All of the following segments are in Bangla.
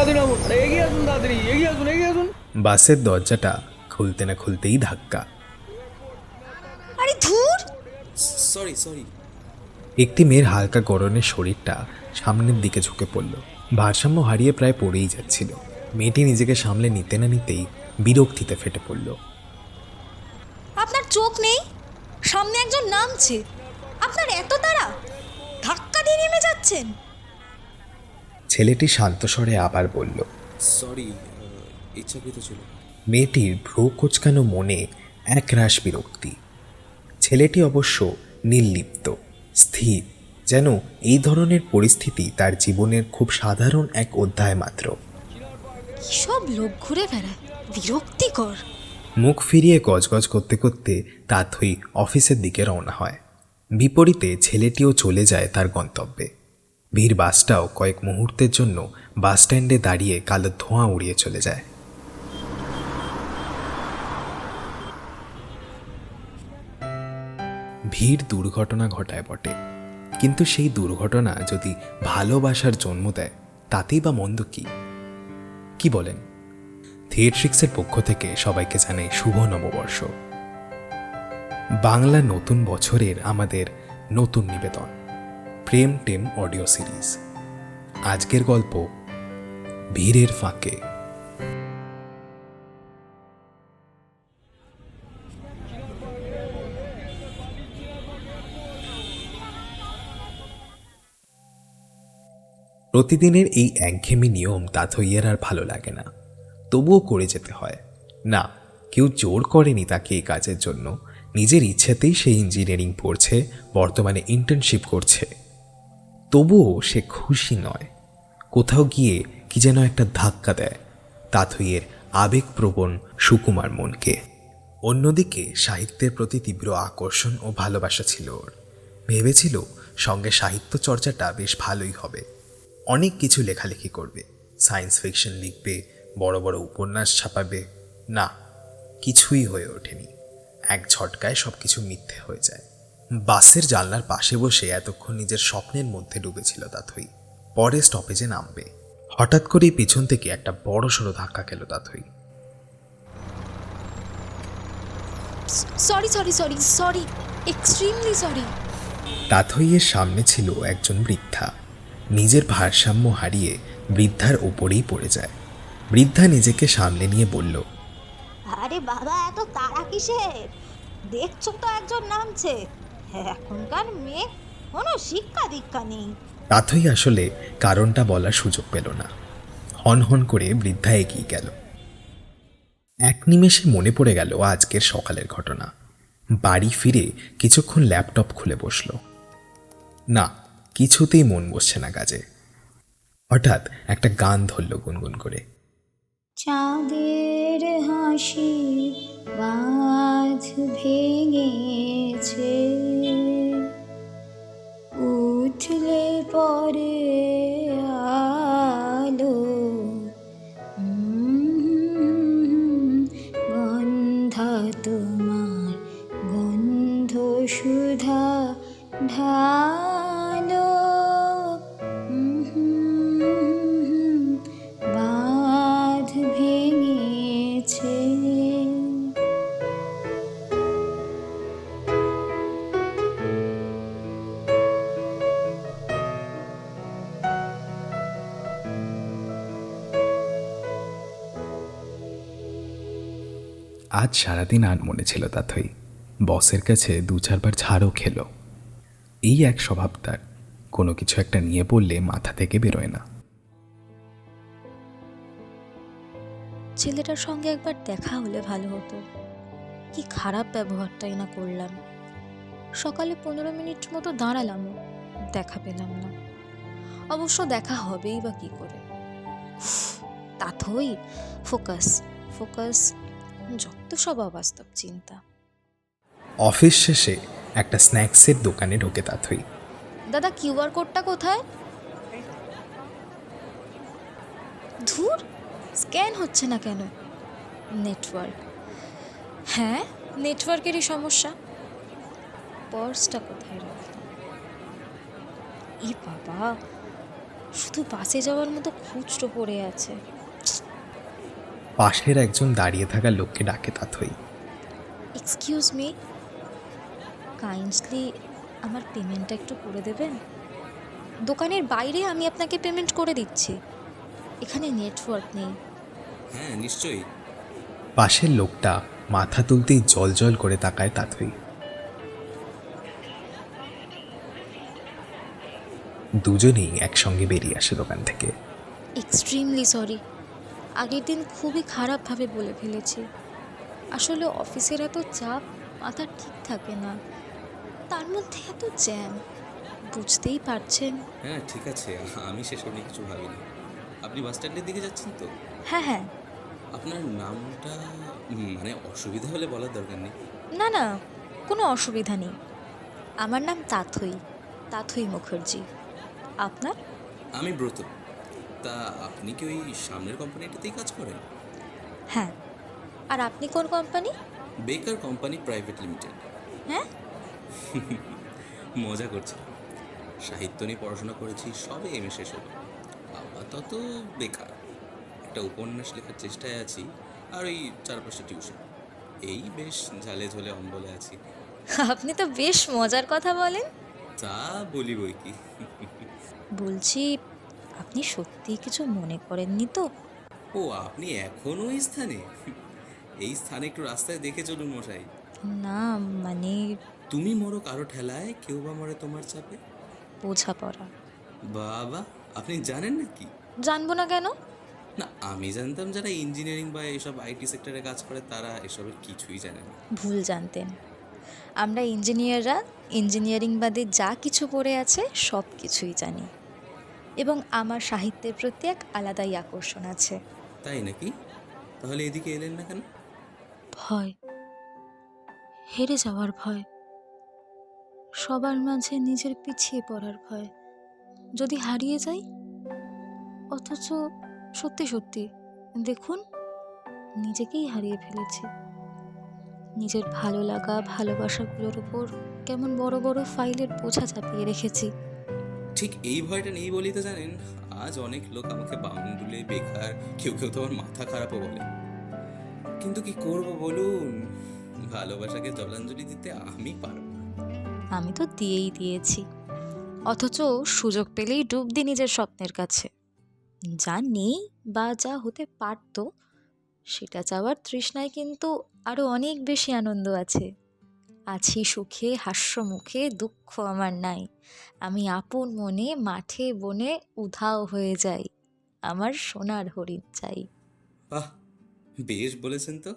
তাড়াতাড়ি নামুন আরে এগিয়ে আসুন তাড়াতাড়ি এগিয়ে আসুন এগিয়ে আসুন। বাসের দরজাটা খুলতে না খুলতেই ধাক্কা। আরে ধুর। Sorry sorry. একটি মেয়ের হালকা গরনের শরীরটা সামনের দিকে ঝুঁকে পড়ল। ভারসাম্য হারিয়ে প্রায় পড়েই যাচ্ছিল। মেয়েটি নিজেকে সামলে নিতে না নিতেই বিরক্তিতে ফেটে পড়ল। আপনার চোখ নেই? সামনে একজন নামছে। আপনার এত তাড়া? ধাক্কা দিয়ে নেমে যাচ্ছেন। ছেলেটি শান্ত স্বরে আবার বলল সরি ইচ্ছাকৃত ছিল মেয়েটির ভ্রু কোচকানো মনে একরাশ বিরক্তি। ছেলেটি অবশ্য নির্লিপ্ত স্থির যেন এই ধরনের পরিস্থিতি তার জীবনের খুব সাধারণ এক অধ্যায় মাত্র। সব লোক ঘুরে বেড়ায় বিরক্তিকর। মুখ ফিরিয়ে গজগজ করতে করতে তাথই অফিসের দিকে রওনা হয়। বিপরীতে ছেলেটিও চলে যায় তার গন্তব্যে। ভিড় বাসটাও কয়েক মুহূর্তের জন্য বাস স্ট্যান্ডে দাঁড়িয়ে কালো ধোঁয়া উড়িয়ে চলে যায়। ভিড় দুর্ঘটনা ঘটায় বটে। কিন্তু সেই দুর্ঘটনা যদি ভালোবাসার জন্ম দেয়, তাতেই বা মন্দ কি? কি বলেন? থিয়েট্রিক্সের পক্ষ থেকে সবাইকে জানাই শুভ নববর্ষ। বাংলা নতুন বছরের আমাদের নতুন নিবেদন। প্রেম টেম অডিও সিরিজ আজকের গল্প, ভিড়ের ফাঁকে। প্রতিদিনের এই একঘেমি নিয়ম তাথইয়ের আর ভালো লাগে না। তবুও করে যেতে হয়। না, কেউ জোর করেনি তাকে এই কাজের জন্য। নিজের ইচ্ছেতেই সে ইঞ্জিনিয়ারিং পড়ছে, বর্তমানে ইন্টার্নশিপ করছে। তবুও সে খুশি নয়। কোথাও গিয়ে কি যেন একটা ধাক্কা দেয়। তাথইয়ের আবেগপ্রবণ সুকুমার মনকে। অন্যদিকে সাহিত্যের প্রতি তীব্র আকর্ষণ ও ভালোবাসা ছিল ওর। ভেবেছিল সঙ্গে সাহিত্য চর্চাটা বেশ ভালোই হবে। অনেক কিছু লেখালেখি করবে। সায়েন্স ফিকশন লিখবে, বড় বড় উপন্যাস ছাপাবে। না, কিছুই হয়ে ওঠেনি। এক ঝটকায় সব কিছু মিথ্যে হয়ে যায়। বাসের জানলার পাশে বসে এতক্ষণ নিজের স্বপ্নের মধ্যে ডুবেছিল তাথই। পরে স্টপেজে নামবে। হঠাৎ করেই পিছন থেকে একটা বড় সড়ো ধাক্কা খেল Tathoi. Sorry sorry sorry sorry extremely sorry তাথইয়ের সামনে ছিল একজন বৃদ্ধা। নিজের ভারসাম্য হারিয়ে বৃদ্ধার ওপরেই পড়ে যায়। বৃদ্ধা নিজেকে সামলে নিয়ে বলল আরে বাবা এত তাড়া কিসের? দেখছ তো একজন নামছে। এখনকার মেয়ে কোনো শিক্ষা দীক্ষা নেই। আসলে কারণটা বলার সুযোগ পেল না। হন হন করে বৃদ্ধা এগিয়ে গেল। এক নিমেষে মনে পড়ে গেল আজকের সকালের ঘটনা। বাড়ি ফিরে কিছুক্ষণ ল্যাপটপ খুলে বসল। না কিছুতেই মন বসছে না কাজে। হঠাৎ একটা গান ধরল গুনগুন করে। চাঁদের হাসি বাঁধ ভেঙেছে। উঠলে পরে আজ সারাদিন আর মনে ছিল তাথই বসের কাছে দু চারবার ছাড়ও খেলো। এই এক স্বভাব তার। কোনো কিছু একটা নিয়ে পড়লে মাথা থেকে বেরোয় না। ছেলেটার সঙ্গে একবার দেখা হলে ভালো হতো। কি খারাপ ব্যবহারটাই না করলাম। সকালে পনেরো মিনিট মতো দাঁড়ালাম, দেখা পেলাম না। অবশ্য দেখা হবেই বা কি করে। তাথই ফোকাস ফোকাস যত সব অবাস্তব চিন্তা। অফিস শেষে একটা স্ন্যাক্সের দোকানে ঢোকে তাথই দাদা কিউআর কোডটা কোথায়? ধুর স্ক্যান হচ্ছে না কেন? নেটওয়ার্ক। হ্যাঁ নেটওয়ার্কেরই সমস্যা। পার্সটা কোথায় রাখলাম? ই বাবা শুধু বাসে যাওয়ার মতো খুচরো পড়ে আছে। পাশের একজন দাঁড়িয়ে থাকা লোককে ডাকে তাথই। এক্সকিউজ মি কাইন্ডলি আমার পেমেন্টটা একটু করে দেবেন? দোকানের বাইরে আমি আপনাকে পেমেন্ট করে দিচ্ছি। এখানে নেটওয়ার্ক নেই। হ্যাঁ নিশ্চয়ই। পাশের লোকটা মাথা তুলতেই জল জল করে তাকায় তাথই। দুজনেই একসঙ্গে বেরিয়ে আসে দোকান থেকে। এক্সট্রিমলি সরি আগের দিন খুবই খারাপভাবে বলে ফেলেছি। আসলে অফিসের এত চাপ মাথা ঠিক থাকে না। তার মধ্যে এত জ্যাম বুঝতেই পারছেন। হ্যাঁ ঠিক আছে। আমি সেসব নিয়ে কিছু ভাবি না আপনি বাস স্ট্যান্ডের দিকে যাচ্ছেন তো? হ্যাঁ হ্যাঁ। আপনার নামটা মানে অসুবিধা হলে বলার দরকার নেই। না না কোনো অসুবিধা নেই। আমার নাম তাথই তাথই মুখার্জি। আপনার? আমি ব্রত। তা আপনি কি ওই সামনের কোম্পানিটাতেই কাজ করেন? হ্যাঁ। আর আপনি কোন কোম্পানি? বেকার কোম্পানি প্রাইভেট লিমিটেড। হ্যাঁ? মজা করছি সাহিত্য নিয়ে পড়াশোনা করেছি সবে এমএ শেষ হলো। আপাতত বেকার। একটা উপন্যাস লেখার চেষ্টায় আছি আর ওই চারপাশে টিউশন। এই বেশ ঝালে ঝোলে অম্বলে আছি। আপনি তো বেশ মজার কথা বলেন। তা বলি বই কি? বলছি আপনি সত্যি কিছু মনে করেননি তো? ও আপনি এখনও এই স্থানে? এই স্থানে একটু রাস্তায় দেখে চলুন মশাই। না মানে তুমি মরো কারও ঠেলায় কেউ বা মরে তোমার চাপে? বোঝাপড়া। বাবা আপনি জানেন না কি জানব না কেন? না আমি জানতাম যারা ইঞ্জিনিয়ারিং বা এসব আইটি সেক্টরে কাজ করে তারা এসবের কিছুই জানে না। ভুল জানতেন। আমরা ইঞ্জিনিয়াররা ইঞ্জিনিয়ারিং বাদে যা কিছু পড়ে আছে সব কিছুই জানি। এবং আমার সাহিত্যের প্রতি এক আলাদাই আকর্ষণ আছে। তাই নাকি? তাহলে এদিকে এলেন না কেন? ভয়। হেরে যাওয়ার ভয়। সবার মাঝে নিজের পিছিয়ে পড়ার ভয়। যদি হারিয়ে যাই? অথচ সত্যি সত্যি দেখুন নিজেকেই হারিয়ে ফেলেছি। নিজের ভালো লাগা ভালোবাসাগুলোর উপর কেমন বড় বড় ফাইলের বোঝা চাপিয়ে রেখেছি। ঠিক এই ভয়টা নেই বলেই তো জানেন, আজ অনেক লোক আমাকে বাউন্ডুলে বেকার কেউ কেউ তো আমার মাথা খারাপও বলে। কিন্তু কি করব বলুন? ভালোবাসাকে জলাঞ্জলি দিতে আমি পারব। আমি তো দিয়েই দিয়েছি। অথচ সুযোগ পেলেই ডুব দিই নিজের স্বপ্নের কাছে। যা নেই বা যা হতে পারতো, সেটা চাওয়ার তৃষ্ণায় কিন্তু আরও অনেক বেশি আনন্দ আছে। আছি সুখে হাস্য মুখে দুঃখ আমার নাই। আমি আপন মনে মাঠে বনে উধাও হয়ে যাই। আমার সোনার হরিণ চাই। বাহ! বেশ বলেছেন তো।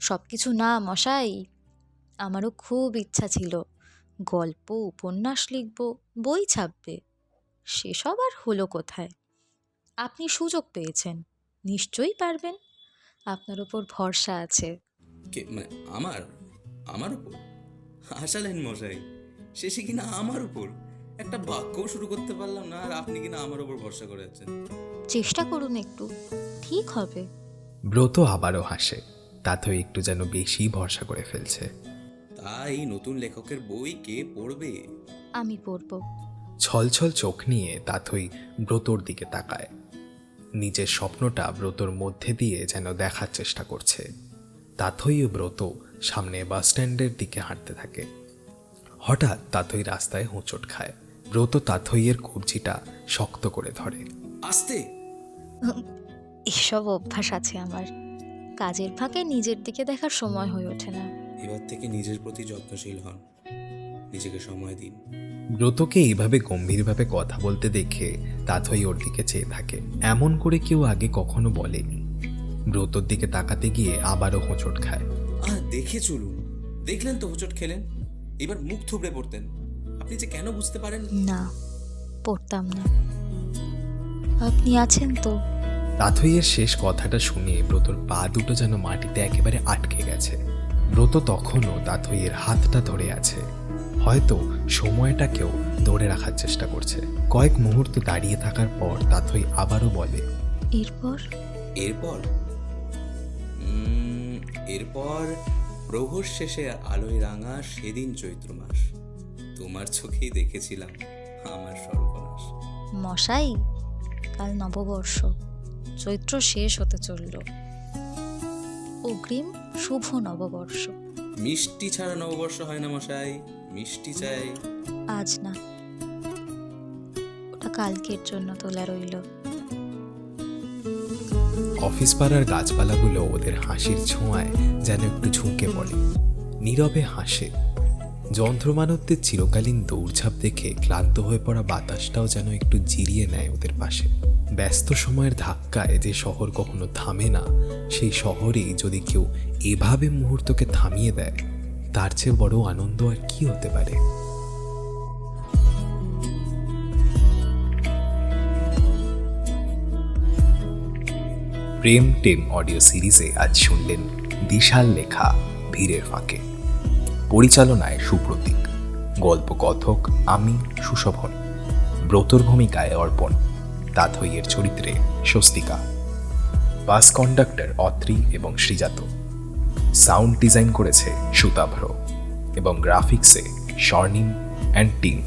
সব কিছু না মশাই আমারও খুব ইচ্ছা ছিল। গল্প উপন্যাস লিখব বই ছাপবে। সেসব আর হলো কোথায়? আপনি সুযোগ পেয়েছেন নিশ্চয়ই পারবেন। আপনার ওপর ভরসা আছে। কে মানে আমার? আমার উপর? হাসালেন মশাই শেষে কিনা আমার উপর একটা বাক্যও শুরু করতে পারলাম না আর আপনি কিনা আমার উপর ভরসা করে যাচ্ছেন। চেষ্টা করুন একটু ঠিক হবে। ব্রত আবারও হাসে তাথই একটু যেন বেশি ভরসা করে ফেলছে। তাই নতুন লেখকের বই কে পড়বে? আমি পড়ব। ছলছল চোখ নিয়ে তাথই ব্রতর দিকে তাকায়। নিজের স্বপ্নটা ব্রতর মধ্যে দিয়ে যেন দেখার চেষ্টা করছে। তাথই ব্রত সামনে বাস স্ট্যান্ডের দিকে হাঁটতে থাকে। হঠাৎ তাথই রাস্তায় হোঁচট খায়। ব্রত তাথইয়ের কবজিটা শক্ত করে ধরে। আসতে! এসব অভ্যাস আছে আমার। কাজের ফাঁকে নিজের দিকে দেখার সময় হয়ে ওঠে না। এবার থেকে নিজের প্রতি যত্নশীল হন। নিজেকে সময় দিন। ব্রতকে এইভাবে গম্ভীরভাবে কথা বলতে দেখে তাথই ওর দিকে চেয়ে থাকে। এমন করে কেউ আগে কখনো বলেনি। ব্রতর দিকে তাকাতে গিয়ে আবারও হোঁচট খায়। দেখে চলুন। দেখলেন তো হোঁচট খেলেন। এবার মুখ থুবড়ে পড়তেন। আপনি যে কেন বুঝতে পারেন? না পড়তাম না। আপনি আছেন তো? তাথইয়ের শেষ কথাটা শুনে ব্রতর পা দুটো যেন মাটিতে একেবারে আটকে গেছে। ব্রত তখনও তাথইয়ের হাতটা ধরে আছে। হয়তো সময়টাকেও ধরে রাখার চেষ্টা করছে। কয়েক মুহূর্ত দাঁড়িয়ে থাকার পর তাথই আবারও বলে এরপর? এরপর? উম, এরপর প্রহর শেষে আলোয় রাঙা সেদিন চৈত্র মাস। তোমার চোখেই দেখেছিলাম আমার সর্বনাশ। মশাই কাল নববর্ষ। চৈত্র শেষ হতে চলল। অগ্রিম শুভ নববর্ষ। মিষ্টি ছাড়া নববর্ষ হয় না মশাই মিষ্টি চাই। আজ না। ওটা কালকের জন্য তোলা রইল। অফিস পাড়ার গাছপালাগুলো ওদের হাসির ছোঁয়ায় যেন একটু ঝুঁকে পড়ে। নীরবে হাসে। যন্ত্রমানবদের চিরকালীন দৌড়ঝাঁপ দেখে ক্লান্ত হয়ে পড়া বাতাসটাও যেন একটু জিরিয়ে নেয় ওদের পাশে। ব্যস্ত সময়ের ধাক্কায় যে শহর কখনো থামে না, সেই শহরেই যদি কেউ এভাবে মুহূর্তকে থামিয়ে দেয়, তার চেয়ে বড় আনন্দ আর কি হতে পারে? প্রেম টেম অডিও সিরিজে আজ শুনলেন বিশাল লেখা ভিড়ের ফাঁকে। পরিচালনায় সুপ্রতীক। গল্প কথক আমি, সুশোভন। ব্রতর ভূমিকায় অর্পণ। তাথইয়ের চরিত্রে স্বস্তিকা। বাস কন্ডাক্টর অত্রি এবং শ্রীজাত সাউন্ড ডিজাইন করেছে সুতাভ্র। এবং গ্রাফিক্সে স্বর্ণিম অ্যান্ড টিম।